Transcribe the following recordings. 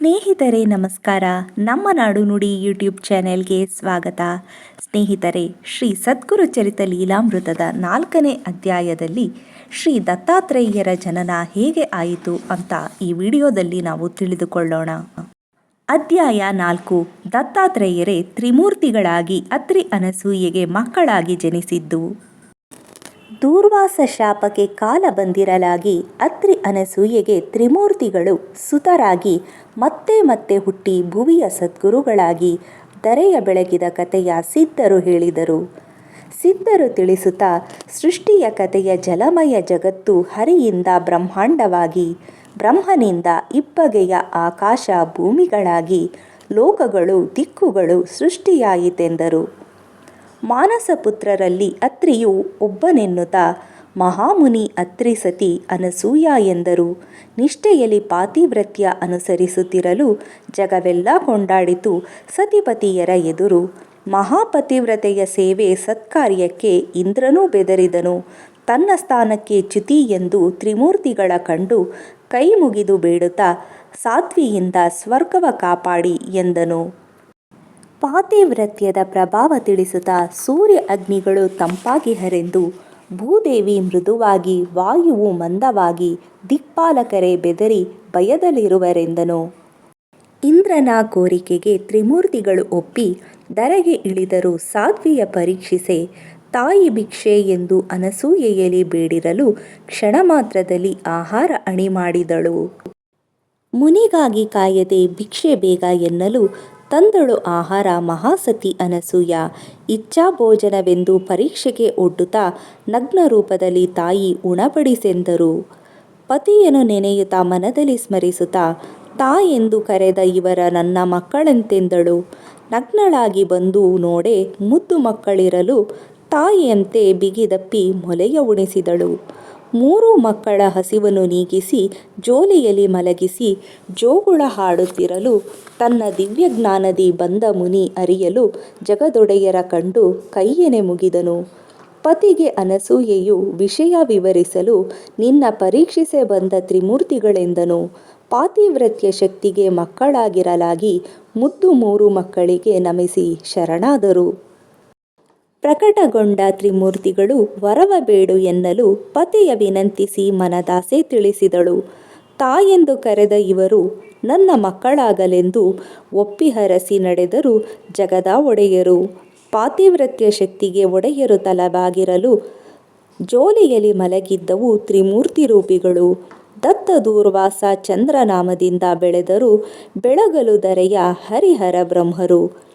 ಸ್ನೇಹಿತರೆ, ನಮಸ್ಕಾರ. ನಮ್ಮ ನಾಡು ನುಡಿ ಯೂಟ್ಯೂಬ್ ಚಾನೆಲ್ಗೆ ಸ್ವಾಗತ. ಸ್ನೇಹಿತರೆ, ಶ್ರೀ ಸದ್ಗುರು ಚರಿತ ಲೀಲಾಮೃತದ ನಾಲ್ಕನೇ ಅಧ್ಯಾಯದಲ್ಲಿ ಶ್ರೀ ದತ್ತಾತ್ರೇಯರ ಜನನ ಹೇಗೆ ಆಯಿತು ಅಂತ ಈ ವಿಡಿಯೋದಲ್ಲಿ ನಾವು ತಿಳಿದುಕೊಳ್ಳೋಣ. ಅಧ್ಯಾಯ ನಾಲ್ಕು. ದತ್ತಾತ್ರೇಯರೇ ತ್ರಿಮೂರ್ತಿಗಳಾಗಿ ಅತ್ರಿ ಅನಸೂಯೆಗೆ ಮಕ್ಕಳಾಗಿ ಜನಿಸಿದ್ದು. ದೂರ್ವಾಸ ಶಾಪಕ್ಕೆ ಕಾಲ ಬಂದಿರಲಾಗಿ ಅತ್ರಿ ಅನಸೂಯೆಗೆ ತ್ರಿಮೂರ್ತಿಗಳು ಸುತರಾಗಿ ಮತ್ತೆ ಮತ್ತೆ ಹುಟ್ಟಿ ಭುವಿಯ ಸದ್ಗುರುಗಳಾಗಿ ದರೆಯ ಬೆಳಗಿದ ಕಥೆಯ ಸಿದ್ಧರು ಹೇಳಿದರು. ಸಿದ್ಧರು ತಿಳಿಸುತ್ತಾ ಸೃಷ್ಟಿಯ ಕಥೆಯ ಜಲಮಯ ಜಗತ್ತು ಹರಿಯಿಂದ ಬ್ರಹ್ಮಾಂಡವಾಗಿ, ಬ್ರಹ್ಮನಿಂದ ಇಬ್ಬಗೆಯ ಆಕಾಶ ಭೂಮಿಗಳಾಗಿ, ಲೋಕಗಳು ದಿಕ್ಕುಗಳು ಸೃಷ್ಟಿಯಾಯಿತೆಂದರು. ಮಾನಸಪುತ್ರರಲ್ಲಿ ಅತ್ರಿಯು ಒಬ್ಬನೆನ್ನುತ್ತಾ, ಮಹಾಮುನಿ ಅತ್ರಿ ಸತಿ ಅನಸೂಯ ಎಂದರು. ನಿಷ್ಠೆಯಲ್ಲಿ ಪಾತಿವ್ರತ್ಯ ಅನುಸರಿಸುತ್ತಿರಲು ಜಗವೆಲ್ಲ ಕೊಂಡಾಡಿತು ಸತಿಪತಿಯರ ಎದುರು. ಮಹಾಪತಿವ್ರತೆಯ ಸೇವೆ ಸತ್ಕಾರ್ಯಕ್ಕೆ ಇಂದ್ರನೂ ಬೆದರಿದನು. ತನ್ನ ಸ್ಥಾನಕ್ಕೆ ಚ್ಯುತಿ ಎಂದು ತ್ರಿಮೂರ್ತಿಗಳ ಕಂಡು ಕೈ ಮುಗಿದು ಬೇಡುತ್ತಾ, ಸಾತ್ವಿಯಿಂದ ಸ್ವರ್ಗವ ಕಾಪಾಡಿ ಎಂದನು. ಪಾತಿವ್ರತ್ಯದ ಪ್ರಭಾವ ತಿಳಿಸುತ್ತಾ ಸೂರ್ಯ ಅಗ್ನಿಗಳು ತಂಪಾಗಿ ಹರೆಂದು ಭೂದೇವಿ ಮೃದುವಾಗಿ ವಾಯುವು ಮಂದವಾಗಿ ದಿಕ್ಪಾಲಕರೇ ಬೆದರಿ ಭಯದಲ್ಲಿರುವರೆಂದನು. ಇಂದ್ರನ ಕೋರಿಕೆಗೆ ತ್ರಿಮೂರ್ತಿಗಳು ಒಪ್ಪಿ ಧರೆಗೆ ಇಳಿದರು ಸಾಧ್ವಿಯ ಪರೀಕ್ಷಿಸೆ, ತಾಯಿ ಭಿಕ್ಷೆ ಎಂದು ಅನಸೂಯೆಯಲ್ಲಿ ಬೇಡಿರಲು ಕ್ಷಣ ಮಾತ್ರದಲ್ಲಿ ಆಹಾರ ಅಣಿ ಮಾಡಿದಳು. ಮುನಿಗಾಗಿ ಕಾಯದೆ ಭಿಕ್ಷೆ ಬೇಗ ಎನ್ನಲು ತಂದಳು ಆಹಾರ ಮಹಾಸತಿ ಅನಸೂಯ. ಇಚ್ಛಾಭೋಜನವೆಂದು ಪರೀಕ್ಷೆಗೆ ಒಡ್ಡುತ್ತಾ ನಗ್ನ ರೂಪದಲ್ಲಿ ತಾಯಿ ಉಣಬಡಿಸೆಂದರು. ಪತಿಯನ್ನು ನೆನೆಯುತ್ತಾ ಮನದಲ್ಲಿ ಸ್ಮರಿಸುತ್ತಾ ತಾಯೆಂದು ಕರೆದ ಇವರ ನನ್ನ ಮಕ್ಕಳಂತೆಂದಳು. ನಗ್ನಳಾಗಿ ಬಂದು ನೋಡೆ ಮುದ್ದು ಮಕ್ಕಳಿರಲು ತಾಯಿಯಂತೆ ಬಿಗಿದಪ್ಪಿ ಮೊಲೆಯ ಉಣಿಸಿದಳು. ಮೂರು ಮಕ್ಕಳ ಹಸಿವನ್ನು ನೀಗಿಸಿ ಜೋಲಿಯಲ್ಲಿ ಮಲಗಿಸಿ ಜೋಗುಳ ಹಾಡುತ್ತಿರಲು ತನ್ನ ದಿವ್ಯಜ್ಞಾನದಿ ಬಂದ ಮುನಿ ಅರಿಯಲು ಜಗದೊಡೆಯರ ಕಂಡು ಕೈಯನೆ ಮುಗಿದನು. ಪತಿಗೆ ಅನಸೂಯೆಯು ವಿಷಯ ವಿವರಿಸಲು ನಿನ್ನ ಪರೀಕ್ಷಿಸೆ ಬಂದ ತ್ರಿಮೂರ್ತಿಗಳೆಂದನು. ಪಾತಿವ್ರತ್ಯ ಶಕ್ತಿಗೆ ಮಕ್ಕಳಾಗಿರಲಾಗಿ ಮುದ್ದು ಮೂರು ಮಕ್ಕಳಿಗೆ ನಮಿಸಿ ಶರಣಾದರು. ಪ್ರಕಟಗೊಂಡ ತ್ರಿಮೂರ್ತಿಗಳು ವರವ ಬೇಡು ಎನ್ನಲು ಪತಿಯ ವಿನಂತಿಸಿ ಮನದಾಸೆ ತಿಳಿಸಿದಳು. ತಾಯೆಂದು ಕರೆದ ಇವರು, ನನ್ನ ಮಕ್ಕಳಾಗಲೆಂದು ಒಪ್ಪಿಹರಸಿ ನಡೆದರು ಜಗದ ಒಡೆಯರು. ಪಾತಿವ್ರತ್ಯ ಶಕ್ತಿಗೆ ಒಡೆಯರು ತಲವಾಗಿರಲು ಜೋಲಿಯಲ್ಲಿ ಮಲಗಿದ್ದವು ತ್ರಿಮೂರ್ತಿ ರೂಪಿಗಳು. ದತ್ತ ದೂರ್ವಾಸ ಚಂದ್ರನಾಮದಿಂದ ಬೆಳೆದರು ಬೆಳಗಲು ದರೆಯ ಹರಿಹರ ಬ್ರಹ್ಮರು.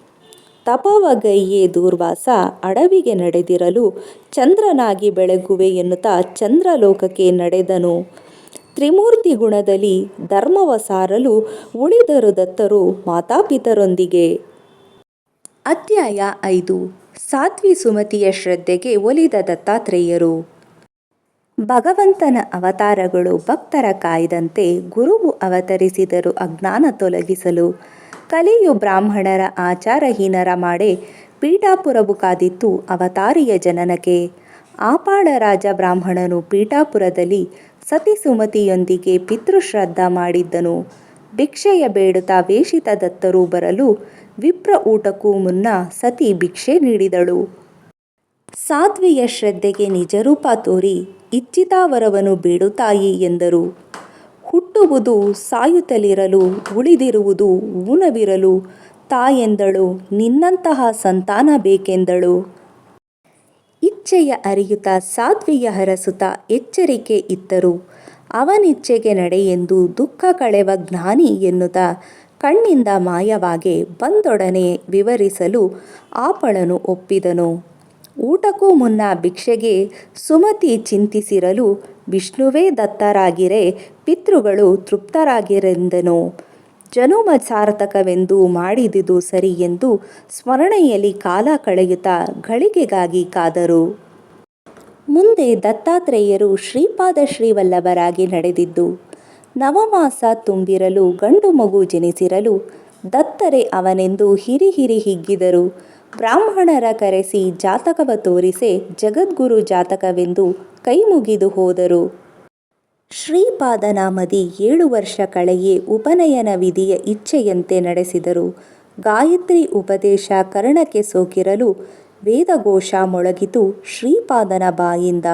ತಪವಗೈಯೇ ದೂರ್ವಾಸ, ಅಡವಿಗೆ ನಡೆದಿರಲು ಚಂದ್ರನಾಗಿ ಬೆಳಗುವೆ ಎನ್ನುತ್ತಾ ಚಂದ್ರಲೋಕಕ್ಕೆ ನಡೆದನು. ತ್ರಿಮೂರ್ತಿ ಗುಣದಲ್ಲಿ ಧರ್ಮವ ಸಾರಲು ಉಳಿದರು ದತ್ತರು ಮಾತಾಪಿತರೊಂದಿಗೆ. ಅಧ್ಯಾಯ ಐದು. ಸಾತ್ವಿ ಸುಮತಿಯ ಶ್ರದ್ಧೆಗೆ ಒಲಿದ ದತ್ತಾತ್ರೇಯರು. ಭಗವಂತನ ಅವತಾರಗಳು ಭಕ್ತರ ಕಾಯ್ದಂತೆ ಗುರುವು ಅವತರಿಸಿದರು ಅಜ್ಞಾನ ತೊಲಗಿಸಲು. ಕಲಿಯು ಬ್ರಾಹ್ಮಣರ ಆಚಾರಹೀನರ ಮಾಡೇ ಪೀಠಾಪುರವು ಕಾದಿತ್ತು ಅವತಾರಿಯ ಜನನಕ್ಕೆ. ಆಪಾಳ ರಾಜ ಬ್ರಾಹ್ಮಣನು ಪೀಠಾಪುರದಲ್ಲಿ ಸತಿ ಸುಮತಿಯೊಂದಿಗೆ ಪಿತೃಶ್ರದ್ಧ ಮಾಡಿದ್ದನು. ಭಿಕ್ಷೆಯ ಬೇಡುತ್ತಾ ವೇಷಿತ ದತ್ತರು ಬರಲು ವಿಪ್ರ ಊಟಕ್ಕೂ ಮುನ್ನ ಸತಿ ಭಿಕ್ಷೆ ನೀಡಿದಳು. ಸಾಧ್ವಿಯ ಶ್ರದ್ಧೆಗೆ ನಿಜರೂಪ ತೋರಿ, ಇಚ್ಛಿತಾವರವನ್ನು ಬೇಡುತ್ತಾಯಿ ಎಂದರು. ಹುಟ್ಟುವುದು ಸಾಯುತ್ತಲಿರಲು, ಉಳಿದಿರುವುದು ಊನವಿರಲು ತಾಯೆಂದಳು, ನಿನ್ನಂತಹ ಸಂತಾನ ಬೇಕೆಂದಳು. ಇಚ್ಛೆಯ ಅರಿಯುತ, ಸಾಧ್ವಿಯ ಹರಸುತ ಎಚ್ಚರಿಕೆ ಇತ್ತರು. ಅವನಿಚ್ಛೆಗೆ ನಡೆಯೆಂದು ದುಃಖ ಕಳೆವ ಜ್ಞಾನಿ ಎನ್ನುತ್ತ ಕಣ್ಣಿಂದ ಮಾಯವಾಗೆ ಬಂದೊಡನೆ ವಿವರಿಸಲು ಆಪಳನು ಒಪ್ಪಿದನು. ಊಟಕ್ಕೂ ಮುನ್ನ ಭಿಕ್ಷೆಗೆ ಸುಮತಿ ಚಿಂತಿಸಿರಲು ವಿಷ್ಣುವೇ ದತ್ತರಾಗಿರೆ, ಪಿತೃಗಳು ತೃಪ್ತರಾಗಿರೆಂದನು. ಜನುಮ ಸಾರ್ಥಕವೆಂದು ಮಾಡಿದುದು ಸರಿ ಎಂದು ಸ್ಮರಣೆಯಲ್ಲಿ ಕಾಲ ಕಳೆಯುತ್ತಾ ಗಳಿಗೆಗಾಗಿ ಕಾದರು. ಮುಂದೆ ದತ್ತಾತ್ರೇಯರು ಶ್ರೀಪಾದ ಶ್ರೀವಲ್ಲಭರಾಗಿ ನಡೆದಿದ್ದು, ನವಮಾಸ ತುಂಬಿರಲು ಗಂಡು ಮಗು ಜನಿಸಿರಲು ದತ್ತರೆ ಅವನೆಂದು ಹಿರಿ ಹಿರಿ ಹಿಗ್ಗಿದರು. ಬ್ರಾಹ್ಮಣರ ಕರೆಸಿ ಜಾತಕವ ತೋರಿಸೆ ಜಗದ್ಗುರು ಜಾತಕವೆಂದು ಕೈ ಮುಗಿದು ಹೋದರು. ಶ್ರೀಪಾದನಾಮದಿ ಏಳು ವರ್ಷ ಕಳೆಯೇ ಉಪನಯನ ವಿಧಿಯ ಇಚ್ಛೆಯಂತೆ ನಡೆಸಿದರು. ಗಾಯತ್ರಿ ಉಪದೇಶ ಕರ್ಣಕ್ಕೆ ಸೋಕಿರಲು ವೇದಘೋಷ ಮೊಳಗಿತು ಶ್ರೀಪಾದನ ಬಾಯಿಂದ.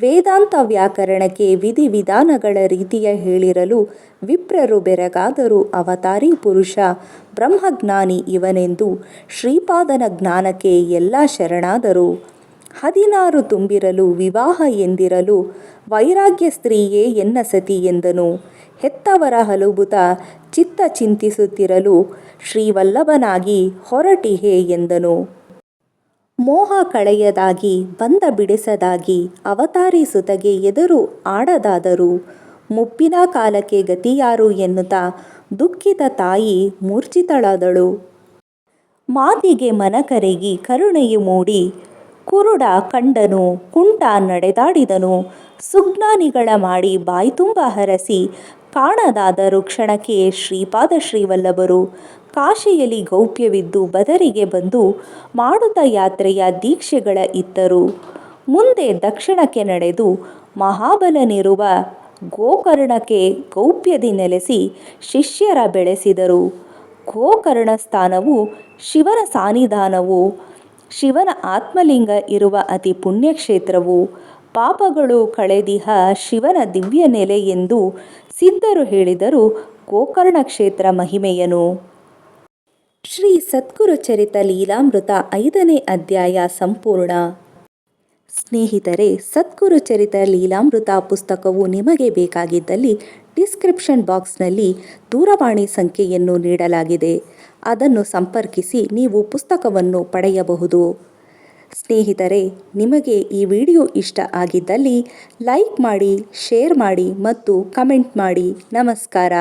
ವೇದಾಂತ ವ್ಯಾಕರಣಕ್ಕೆ ವಿಧಿವಿಧಾನಗಳ ರೀತಿಯ ಹೇಳಿರಲು ವಿಪ್ರರು ಬೆರಗಾದರೂ ಅವತಾರಿ ಪುರುಷ, ಬ್ರಹ್ಮಜ್ಞಾನಿ ಇವನೆಂದು ಶ್ರೀಪಾದನ ಜ್ಞಾನಕ್ಕೆ ಎಲ್ಲ ಶರಣಾದರು. ಹದಿನಾರು ತುಂಬಿರಲು ವಿವಾಹ ಎಂದಿರಲು ವೈರಾಗ್ಯ ಸ್ತ್ರೀಯೇ ಎನ್ನ ಸತಿ ಎಂದನು. ಹೆತ್ತವರ ಹಲುಬುತ ಚಿತ್ತ ಚಿಂತಿಸುತ್ತಿರಲು ಶ್ರೀವಲ್ಲಭನಾಗಿ ಹೊರಟಿಹೆ ಎಂದನು. ಮೋಹ ಕಳೆಯದಾಗಿ, ಬಂದ ಬಿಡಿಸದಾಗಿ, ಅವತಾರಿ ಸುತಗೆ ಎದುರು ಆಡದಾದರೂ, ಮುಪ್ಪಿನ ಕಾಲಕ್ಕೆ ಗತಿಯಾರು ಎನ್ನುತ್ತಾ ದುಃಖಿತ ತಾಯಿ ಮೂರ್ಛಿತಳಾದಳು. ಮಾತಿಗೆ ಮನಕರೆಗಿ ಕರುಣೆಯು ಮೂಡಿ, ಕುರುಡ ಕಂಡನು, ಕುಂಟ ನಡೆದಾಡಿದನು, ಸುಜ್ಞಾನಿಗಳ ಮಾಡಿ ಬಾಯ್ತುಂಬ ಹರಸಿ, ಕಾಣದಾದರು ಕ್ಷಣಕ್ಕೆ ಶ್ರೀಪಾದ ಶ್ರೀವಲ್ಲಭರು ಕಾಶಿಯಲ್ಲಿ ಗೌಪ್ಯವಿದ್ದು ಬದರಿಗೆ ಬಂದು ಮಾಡುತ್ತ ಯಾತ್ರೆಯ ದೀಕ್ಷೆಗಳ ಇತ್ತರು ಮುಂದೆ ದಕ್ಷಿಣಕ್ಕೆ ನಡೆದು ಮಹಾಬಲನಿರುವ ಗೋಕರ್ಣಕ್ಕೆ ಗೌಪ್ಯದಿ ನೆಲೆಸಿ ಶಿಷ್ಯರ ಬೆಳೆಸಿದರು. ಗೋಕರ್ಣ ಸ್ಥಾನವು ಶಿವನ ಸಾನ್ನಿಧಾನವು. ಶಿವನ ಆತ್ಮಲಿಂಗ ಇರುವ ಅತಿ ಪುಣ್ಯಕ್ಷೇತ್ರವು. ಪಾಪಗಳು ಕಳೆದಿಹ ಶಿವನ ದಿವ್ಯ ನೆಲೆ ಎಂದು ಸಿದ್ಧರು ಹೇಳಿದರು ಗೋಕರ್ಣ ಕ್ಷೇತ್ರ ಮಹಿಮೆಯನು. ಶ್ರೀ ಸದ್ಗುರು ಚರಿತ ಲೀಲಾಮೃತ ಐದನೇ ಅಧ್ಯಾಯ ಸಂಪೂರ್ಣ. ಸ್ನೇಹಿತರೆ, ಸದ್ಗುರು ಚರಿತ ಲೀಲಾಮೃತ ಪುಸ್ತಕವು ನಿಮಗೆ ಬೇಕಾಗಿದ್ದಲ್ಲಿ ಡಿಸ್ಕ್ರಿಪ್ಷನ್ ಬಾಕ್ಸ್ನಲ್ಲಿ ದೂರವಾಣಿ ಸಂಖ್ಯೆಯನ್ನು ನೀಡಲಾಗಿದೆ. ಅದನ್ನು ಸಂಪರ್ಕಿಸಿ ನೀವು ಪುಸ್ತಕವನ್ನು ಪಡೆಯಬಹುದು. ಸ್ನೇಹಿತರೆ, ನಿಮಗೆ ಈ ವಿಡಿಯೋ ಇಷ್ಟ ಆಗಿದ್ದಲ್ಲಿ ಲೈಕ್ ಮಾಡಿ, ಶೇರ್ ಮಾಡಿ ಮತ್ತು ಕಮೆಂಟ್ ಮಾಡಿ. ನಮಸ್ಕಾರ.